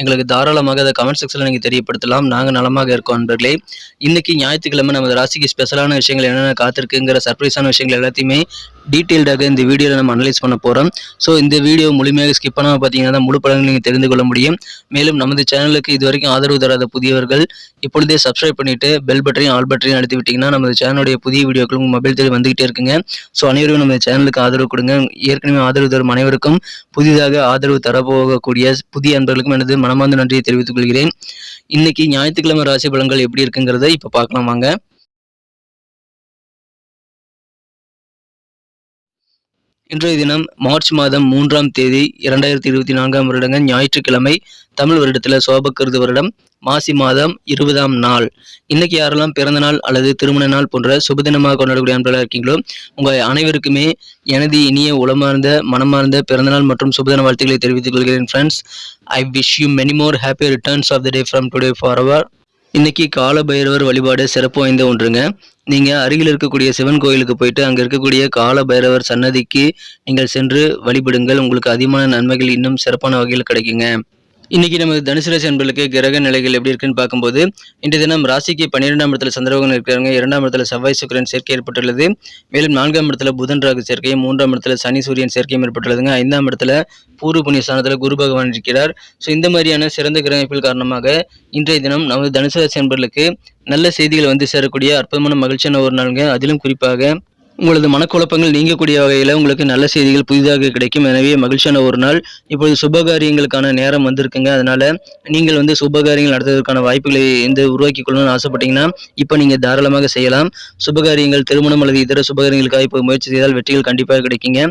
எங்களுக்கு தாராளமாக அதை கமெண்ட் செக்ஷனில் நீங்கள் தெரியப்படுத்தலாம். நாங்கள் நலமாக இருக்கோம் நண்பர்களே. இன்னைக்கு ஞாயிற்றுக்கிழமை நமது ராசிக்கு ஸ்பெஷலான விஷயங்கள் என்னென்ன காத்திருக்குங்கிற சர்ப்ரைஸான விஷயங்கள் எல்லாத்தையுமே டீட்டெயில்டாக இந்த வீடியோவில் நம்ம அனலைஸ் பண்ண போகிறோம் ஸோ இந்த வீடியோ முழுமையாக ஸ்கிப் பண்ணாமல் பார்த்தீங்கன்னா தான் முழு படங்கள் நீங்கள் தெரிந்து கொள்ள முடியும். மேலும் நமது சேனலுக்கு இது வரைக்கும் ஆதரவு தராத புதியவர்கள் இப்பொழுதே சப்ஸ்கிரைப் பண்ணிவிட்டு பெல் பட்டரையும் ஆல் பட்டரையும் அழுத்தி விட்டிங்கன்னா நமது சேனலுடைய புதிய வீடியோக்கள் உங்கள் மொபைல் தேடி வந்துகிட்டே இருக்குங்க. ஸோ அனைவரும் நம்ம சேனலுக்கு ஆதரவு கொடுங்க. ஏற்கனவே ஆதரவு தரும் அனைவருக்கும் புதிதாக ஆதரவு தரப்போகக்கூடிய புதிய அன்பர்களுக்கும் எனது மனமார்ந்த நன்றியை தெரிவித்துக் கொள்கிறேன். இன்னைக்கு ஞாயிற்றுக்கிழமை ராசி பலன்கள் எப்படி இருக்குங்கிறத இப்போ பார்க்கலாம் வாங்க. இன்றைய தினம் மார்ச் மாதம் மூன்றாம் தேதி இரண்டாயிரத்தி இருபத்தி நான்காம் வருடங்க ஞாயிற்றுக்கிழமை தமிழ் வருடத்தில் சோபக்கிருது வருடம் மாசி மாதம் இருபதாம் நாள். இன்னைக்கு யாரெல்லாம் பிறந்த நாள் அல்லது திருமண நாள் போன்ற சுபதினமாக கொண்டாடக்கூடிய அன்பர்களாக இருக்கீங்களோ உங்கள் அனைவருக்குமே எனது இனிய உளமார்ந்த மனமார்ந்த பிறந்தநாள் மற்றும் சுபதின வாழ்த்துக்களை தெரிவித்துக் கொள்கிறேன் friends I wish you many more happy returns of the day from today for our இன்னைக்கு கால பைரவர் வழிபாடு சிறப்பு வாய்ந்த ஒன்றுங்க. நீங்க அருகில் இருக்கக்கூடிய சிவன் கோயிலுக்கு போயிட்டு அங்க இருக்கக்கூடிய கால பைரவர் சன்னதிக்கு நீங்கள் சென்று வழிபடுங்கள். உங்களுக்கு அதிகமான நன்மைகள் இன்னும் சிறப்பான வகையில் கிடைக்குங்க. இன்னைக்கு நமது தனுசு ராசி அன்பர்களுக்கு கிரக நிலைகள் எப்படி இருக்குன்னு பார்க்கும்போது இன்றைய தினம் ராசிக்கு பன்னிரெண்டாம் இடத்துல சந்திரபகன் இருக்கிறாங்க இரண்டாம் இடத்துல செவ்வாய் சுக்கரன் சேர்க்கை ஏற்பட்டுள்ளது. மேலும் நான்காம் இடத்துல புதன் ராகு சேர்க்கை மூன்றாம் இடத்துல சனி சூரியன் சேர்க்கையும் ஏற்பட்டுள்ளதுங்க. ஐந்தாம் இடத்துல பூர்வ புண்ணிய ஸ்தானத்தில் குரு பகவான் இருக்கிறார். ஸோ இந்த மாதிரியான சிறந்த கிரக காரணமாக இன்றைய தினம் நமது தனுசு ராசி அன்பர்களுக்கு நல்ல செய்திகள் வந்து சேரக்கூடிய அற்புதமான மகிழ்ச்சியான ஒரு நாளுங்க. அதிலும் குறிப்பாக உங்களது மனக்குழப்பங்கள் நீங்கக்கூடிய வகையில் உங்களுக்கு நல்ல செய்திகள் புதிதாக கிடைக்கும். எனவே மகிழ்ச்சியான ஒரு நாள். இப்பொழுது சுபகாரியங்களுக்கான நேரம் வந்திருக்குங்க. அதனால நீங்கள் வந்து சுபகாரியங்கள் நடத்துவதற்கான வாய்ப்புகளை எந்த உருவாக்கி கொள்ளணும்னு ஆசைப்பட்டீங்கன்னா இப்போ நீங்கள் தாராளமாக செய்யலாம். சுபகாரியங்கள் திருமணம் அல்லது இதர சுபகாரியங்களுக்காக இப்போ முயற்சி செய்தால் வெற்றிகள் கண்டிப்பாக கிடைக்குங்க.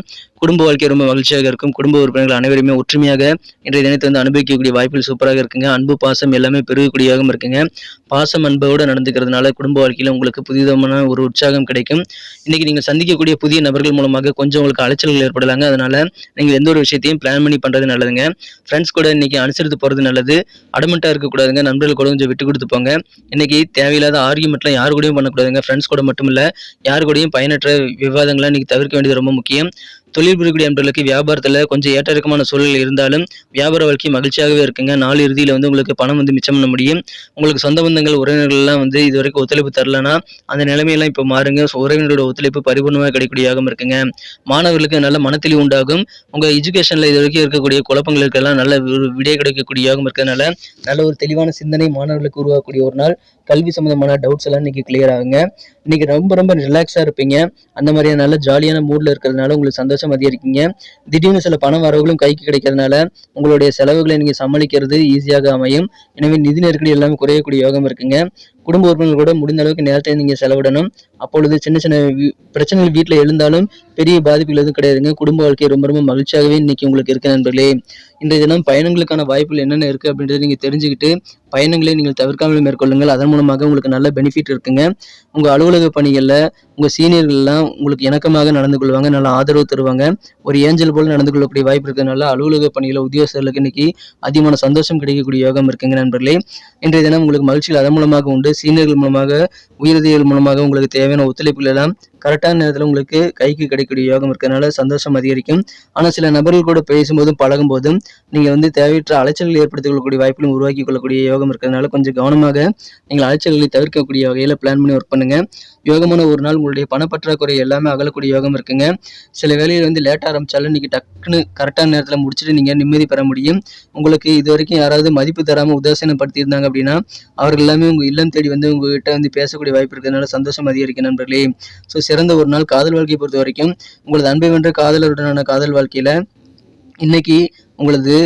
குடும்ப வாழ்க்கை ரொம்ப மகிழ்ச்சியாக இருக்கும். குடும்ப உறுப்பினர்கள் அனைவருமே ஒற்றுமையாக இன்றைய தினத்தை வந்து அனுபவிக்கக்கூடிய வாய்ப்புகள் சூப்பராக இருக்குங்க. அன்பு பாசம் எல்லாமே பெருகக்கூடியதாகவும் இருக்குங்க. பாசம் அன்போடு நடந்துக்கிறதுனால குடும்ப வாழ்க்கையில் உங்களுக்கு புதிதமான ஒரு உற்சாகம் கிடைக்கும். இன்னைக்கு நீங்கள் சந்திக்கக்கூடிய புதிய நபர்கள் மூலமாக கொஞ்சம் உங்களுக்கு அலைச்சல்கள் ஏற்படலாங்க. அதனால நீங்கள் எந்த ஒரு விஷயத்தையும் பிளான் பண்ணி பண்ணுறது நல்லதுங்க. ஃப்ரெண்ட்ஸ் கூட இன்னைக்கு அனுசரித்து போகிறது நல்லது. அடமெண்ட்டாக இருக்கக்கூடாதுங்க. நண்பர்கள் கூட கொஞ்சம் விட்டு கொடுத்து போங்க. இன்னைக்கு தேவையில்லாத ஆர்கியூமெண்ட்லாம் யார் கூடயும் பண்ணக்கூடாதுங்க. ஃப்ரெண்ட்ஸ் கூட மட்டும் இல்லை யார் கூடயும் பயனற்ற விவாதங்களை இன்னைக்கு தவிர்க்க வேண்டியது ரொம்ப முக்கியம். தொழில் புரியக்கூடிய நண்பர்களுக்கு வியாபாரத்தில் கொஞ்சம் ஏற்ற இறக்கமான சூழல் இருந்தாலும் வியாபார வாழ்க்கை மகிழ்ச்சியாகவே இருக்குங்க. நாள் இறுதியில் வந்து உங்களுக்கு பணம் வந்து மிச்சம் பண்ண முடியும். உங்களுக்கு சொந்த பந்தங்கள் உறவினர்கள்லாம் வந்து இது வரைக்கும் ஒத்துழைப்பு தரலனா அந்த நிலைமையெல்லாம் இப்போ மாறுங்க. ஸோ உறவினரோட ஒத்துழைப்பு பரிபூர்ணமாக கிடைக்கூடியதாகவும் இருக்குங்க. மாணவர்களுக்கு நல்ல மனத்தெளிவு உண்டாகும். உங்கள் எஜுகேஷனில் இது வரைக்கும் இருக்கக்கூடிய குழப்பங்களுக்கெல்லாம் நல்ல ஒரு விடை கிடைக்கக்கூடியதாகவும் இருக்கிறதுனால நல்ல ஒரு தெளிவான சிந்தனை மாணவர்களுக்கு உருவாக்கக்கூடிய ஒரு நாள். கல்வி சம்பந்தமான டவுட்ஸ் எல்லாம் இன்னைக்கு கிளியர் ஆகுங்க. இன்னைக்கு ரொம்ப ரொம்ப ரிலாக்ஸாக இருப்பீங்க. அந்த மாதிரியான நல்ல ஜாலியான மூடில் இருக்கிறதுனால உங்களுக்கு சந்தோஷம் அதிகரிக்கீங்க திடீர்னு சில பண வரவுகளும் கைக்கு கிடைக்கிறதுனால உங்களுடைய செலவுகளை நீங்கள் சமாளிக்கிறது ஈஸியாக அமையும். எனவே நிதி நெருக்கடி எல்லாமே குறையக்கூடிய யோகம் இருக்குங்க. குடும்ப உறுப்பினர்கள் கூட முடிந்த அளவுக்கு நேரத்தை நீங்கள் செலவிடணும். அப்பொழுது சின்ன சின்ன பிரச்சனைகள் வீட்டில் எழுந்தாலும் பெரிய பாதிப்புகள் எதுவும் கிடையாதுங்க. குடும்ப வாழ்க்கை ரொம்ப ரொம்ப மகிழ்ச்சியாகவே இன்னைக்கு உங்களுக்கு இருக்கு நண்பர்களே. இன்றைய தினம் பயணங்களுக்கான வாய்ப்புகள் என்னென்ன இருக்கு அப்படின்றத நீங்கள் தெரிஞ்சுக்கிட்டு பயணங்களை நீங்கள் தவிர்க்காமல் மேற்கொள்ளுங்கள். அதன் மூலமாக உங்களுக்கு நல்ல பெனிஃபிட் இருக்குங்க. உங்கள் அலுவலக பணிகளில் உங்கள் சீனியர்கள்லாம் உங்களுக்கு இணக்கமாக நடந்து கொள்வாங்க நல்ல ஆதரவு தருவாங்க. ஒரு ஏஞ்சல் போல் நடந்து கொள்ளக்கூடிய வாய்ப்பு இருக்கிறதுனால அலுவலக பணியில் உத்தியோகஸ்தர்களுக்கு இன்னைக்கு அதிகமான சந்தோஷம் கிடைக்கக்கூடிய யோகம் இருக்குங்க நண்பர்களே. இன்றைய தினம் உங்களுக்கு மகிழ்ச்சிகள் அதன் மூலமாக உண்டு. சீனியர்கள் மூலமாக உயர்திகள் மூலமாக உங்களுக்கு தேவையான ஒத்துழைப்புகள் எல்லாம் கரெக்டான நேரத்தில் உங்களுக்கு கைக்கு கிடைக்கக்கூடிய யோகம் இருக்கிறதுனால சந்தோஷம் அதிகரிக்கும். ஆனால் சில நபர்கள் கூட பேசும்போதும் பழகும் போதும் நீங்கள் வந்து தேவையற்ற அலைச்சல்கள் ஏற்படுத்திக் கொள்ளக்கூடிய வாய்ப்பிலும் உருவாக்கி கொள்ளக்கூடிய யோகம் இருக்கிறதுனால கொஞ்சம் கவனமாக நீங்கள் அலைச்சல்களை தவிர்க்கக்கூடிய வகையில் பிளான் பண்ணி ஒர்க் பண்ணுங்க. யோகமான ஒரு நாள் உங்களுடைய பணப்பற்றாக்குறை எல்லாமே அகலக்கூடிய யோகம் இருக்குங்க. சில வேலையில் வந்து லேட்டாக ஆரம்பிச்சாலும் இன்னைக்கு டக்குன்னு கரெக்டான நேரத்தில் முடிச்சுட்டு நீங்கள் நிம்மதி பெற முடியும். உங்களுக்கு இது வரைக்கும் யாராவது மதிப்பு தராமல் உதாசீனப்படுத்தியிருந்தாங்க அப்படின்னா அவர்கள் எல்லாமே உங்கள் இல்லம் தேடி வந்து உங்ககிட்ட வந்து பேசக்கூடிய வாய்ப்பு இருக்கிறதுனால சந்தோஷம் அதிகரிக்கும் நண்பர்களே. ஸோ சிறந்த ஒரு நாள் காதல் வாழ்க்கையை பொறுத்த வரைக்கும் உங்களது அன்பை வென்ற காதலருடனான காதல் வாழ்க்கையில் இன்னைக்கு உங்களது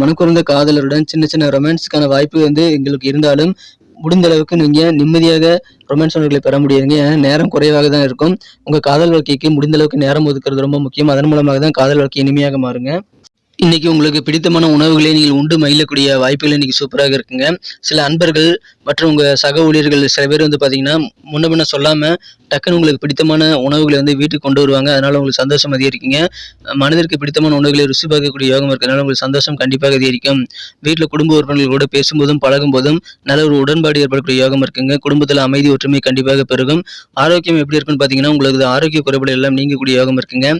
மனக்குறந்த காதலருடன் சின்ன சின்ன ரொமான்ஸ்க்கான வாய்ப்பு வந்து எங்களுக்கு இருந்தாலும் முடிந்த அளவுக்கு நீங்க நிம்மதியாக ரொமான்ஸ் உணர்வுகளை பெற முடியுங்க. ஏன்னா நேரம் குறைவாக தான் இருக்கும். உங்க காதல் வாழ்க்கைக்கு முடிந்த அளவுக்கு நேரம் ஒதுக்குறது ரொம்ப முக்கியம். அதன் மூலமாக தான் காதல் வாழ்க்கை இனிமையாக மாறுங்க. இன்னைக்கு உங்களுக்கு பிடித்தமான உணவுகளை நீங்கள் உண்டு மகிழக்கூடிய வாய்ப்புகள் இன்னைக்கு சூப்பராக இருக்குங்க. சில அன்பர்கள் மற்றும் உங்கள் சக ஊழியர்கள் சில பேர் வந்து பார்த்தீங்கன்னா முன்ன பின்ன சொல்லாமல் டக்குன்னு உங்களுக்கு பிடித்தமான உணவுகளை வந்து வீட்டுக்கு கொண்டு வருவாங்க. அதனால உங்களுக்கு சந்தோஷம் அதிகரிக்குங்க. மனதிற்கு பிடித்தமான உணவுகளை ருசி பார்க்கக்கூடிய யோகம் இருக்கிறதுனால உங்களுக்கு சந்தோஷம் கண்டிப்பாக அதிகரிக்கும். வீட்டில் குடும்ப உறுப்பினர்கள் கூட பேசும்போதும் பழகும் போதும் நல்ல ஒரு உடன்பாடு ஏற்படக்கூடிய யோகம் இருக்குங்க. குடும்பத்தில் அமைதி ஒற்றுமை கண்டிப்பாக பெருகும். ஆரோக்கியம் எப்படி இருக்குன்னு பார்த்தீங்கன்னா உங்களுக்கு ஆரோக்கிய குறைபாடு எல்லாம் நீங்கக்கூடிய யோகம் இருக்குங்க.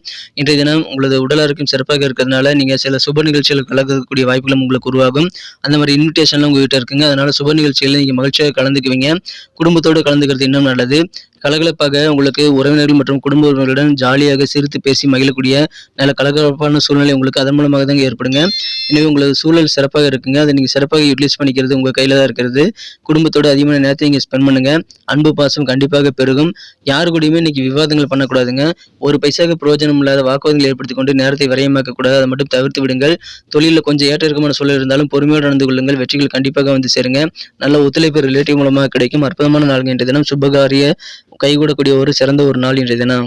இன்றைய தினம் உங்களது உடல் ஆரோக்கியம் சிறப்பாக இருக்கிறதுனால நீங்கள் சில சுப நிகழ்ச்சிகள் கலக்கக்கூடிய வாய்ப்புகளும் உங்களுக்கு உருவாகும். அந்த மாதிரி இன்விடேஷன்லாம் உங்ககிட்ட இருக்குங்க. அதனால சுப நிகழ்ச்சிகளில் நீங்கள் மகிழ்ச்சியாக கலந்துக்குவீங்க. குடும்பத்தோடு கலந்துக்கிறது இன்னும் நல்லது. கலகலப்பாக உங்களுக்கு உறவினர்கள் மற்றும் குடும்ப உறவினர்களுடன் ஜாலியாக சிரித்து பேசி மகிழக்கூடிய நல்ல கலகலப்பான சூழ்நிலை உங்களுக்கு அதன் மூலமாக தாங்க ஏற்படுங்க. எனவே உங்களுக்கு சூழல் சிறப்பாக இருக்குங்க. அதை நீங்கள் சிறப்பாக யூட்டிலைஸ் பண்ணிக்கிறது உங்கள் கையில் தான் இருக்கிறது. குடும்பத்தோட அதிகமான நேரத்தை நீங்கள் ஸ்பெண்ட் பண்ணுங்கள் அன்பு பாசம் கண்டிப்பாக பெருகும். யாரு கூடயுமே இன்னைக்கு விவாதங்கள் பண்ணக்கூடாதுங்க. ஒரு பைசாக்கு பிரயோஜனம் இல்லாத வாக்குவாதங்கள் ஏற்படுத்தி கொண்டு நேரத்தை விரயமாக்க கூடாது அதை மட்டும் தவிர்த்து விடுங்கள். தொழிலில் கொஞ்சம் ஏற்ற இறக்கமான சூழல் இருந்தாலும் பொறுமையோடு நடந்து கொள்ளுங்கள். வெற்றிகள் கண்டிப்பாக வந்து சேருங்க. நல்ல ஒத்துழைப்பு ரிலேட்டிவ் மூலமாக கிடைக்கும். அற்புதமான நாள் தினம். சுபகாரிய கைகூடக்கூடிய ஒரு சிறந்த ஒரு நாள் இன்றைய தினம்.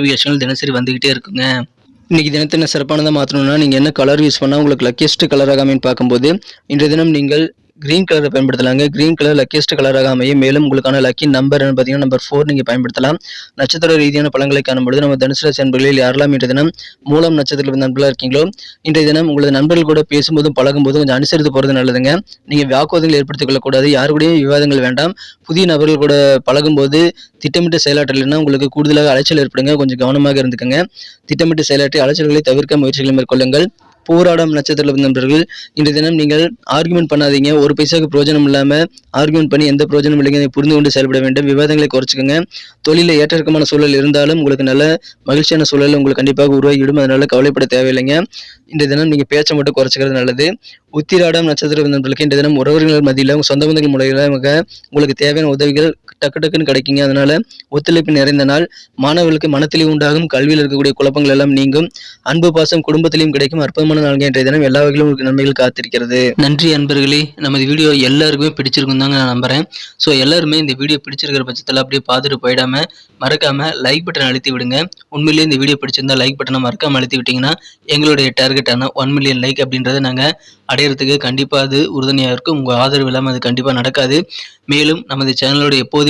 நோட்டிஃபிகேஷன் தினசரி வந்துக்கிட்டே இருக்குங்க. இன்னைக்கு தினத்தை என்ன சிறப்பானதாக மாற்றணும்னா நீங்கள் என்ன கலர் யூஸ் பண்ணால் உங்களுக்கு லக்கியஸ்ட் கலராக அமைன்னு பார்க்கும்போது இன்றைய தினம் நீங்கள் கிரீன் கலரை பயன்படுத்தலாங்க. கிரீன் கலர் லக்கியஸ்ட் கலராக அமையும். மேலும் உங்களுக்கான லக்கி நம்பர் பார்த்தீங்கன்னா நம்பர் ஃபோர் நீங்கள் பயன்படுத்தலாம். நட்சத்திர ரீதியான பழங்களை காணும்பொழுது நம்ம தனுசு ராசி நண்பர்களில் யாரெல்லாம் இன்றைய தினம் மூலம் நட்சத்திரத்தில் நண்பர்களாக இருக்கீங்களோ இன்றைய தினம் உங்களது நண்பர்கள் கூட பேசும்போதும் பழகும்போதும் கொஞ்சம் அனுசரித்து போகிறது நல்லதுங்க. நீங்கள் வாக்குவாதங்கள் ஏற்படுத்திக் கொள்ளக்கூடாது யாரு கூடயும் விவாதங்கள் வேண்டாம். புதிய நபர்கள் கூட பழகும்போது திட்டமிட்டு செயலாற்றலைன்னா உங்களுக்கு கூடுதலாக அலைச்சல் ஏற்படுங்க. கொஞ்சம் கவனமாக இருந்துக்கங்க. திட்டமிட்டு செயலாற்றி அலைச்சல்களை தவிர்க்க முயற்சிகளை மேற்கொள்ளுங்கள். போராடம் நட்சத்திரத்தில் நண்பர்கள் இன்றைய தினம் நீங்கள் ஆர்குமெண்ட் பண்ணாதீங்க. ஒரு பைசாவுக்கு பிரோஜனம் இல்லாமல் ஆர்குமெண்ட் பண்ணி எந்த பிரோஜனம் இல்லைங்க. புரிந்து கொண்டு செயல்பட வேண்டும். விவாதங்களை குறைச்சிக்கோங்க. தொழிலில் ஏற்றிறக்கமான சூழல் இருந்தாலும் உங்களுக்கு நல்ல மகிழ்ச்சியான சூழல் உங்களுக்கு கண்டிப்பாக உருவாகிவிடும். அதனால கவலைப்பட தேவையில்லைங்க. இன்றைய தினம் நீங்கள் பேச்சை மட்டும் குறைச்சிக்கிறது நல்லது. உத்திராடம் நட்சத்திர நண்பர்களுக்கு இன்றைய தினம் உறவினர்கள் மத்தியில் உங்கள் சொந்த பந்தங்கள் மூலியமாக உங்களுக்கு தேவையான உதவிகள் டக்கு டக்குன்னு கிடைக்குங்க. அதனால ஒத்துழைப்பு நிறைந்த நாள். மாணவர்களுக்கு மனத்திலே உண்டாகும். கல்வியில் இருக்கக்கூடிய குழப்பங்கள் எல்லாம் நீங்கும். அன்பு பாசம் குடும்பத்திலையும் கிடைக்கும் அற்புதமான நாள்கள் இன்றைய தினம். எல்லா வகையிலும் உங்களுக்கு நன்மைகள் காத்திருக்கிறது. நன்றி அன்பர்களே. நமது வீடியோ எல்லாருக்குமே பிடிச்சிருக்கும் தாங்க நான் நம்புறேன். ஸோ எல்லாருமே இந்த வீடியோ பிடிச்சிருக்கிற பட்சத்தில் அப்படியே பார்த்துட்டு போயிடாம மறக்காம லைக் பட்டன் அழுத்தி விடுங்க. உண்மையிலேயே இந்த வீடியோ பிடிச்சிருந்தா லைக் பட்டனை மறக்காம அழுத்தி விட்டீங்கன்னா எங்களுடைய டார்கெட்டான ஒன் மில்லியன் லைக் அப்படின்றத நாங்கள் அடையிறதுக்கு கண்டிப்பாக அது உறுதுணையாக இருக்கும். உங்கள் ஆதரவு இல்லாமல் அது கண்டிப்பாக நடக்காது. மேலும் நமது சேனலோட எப்போது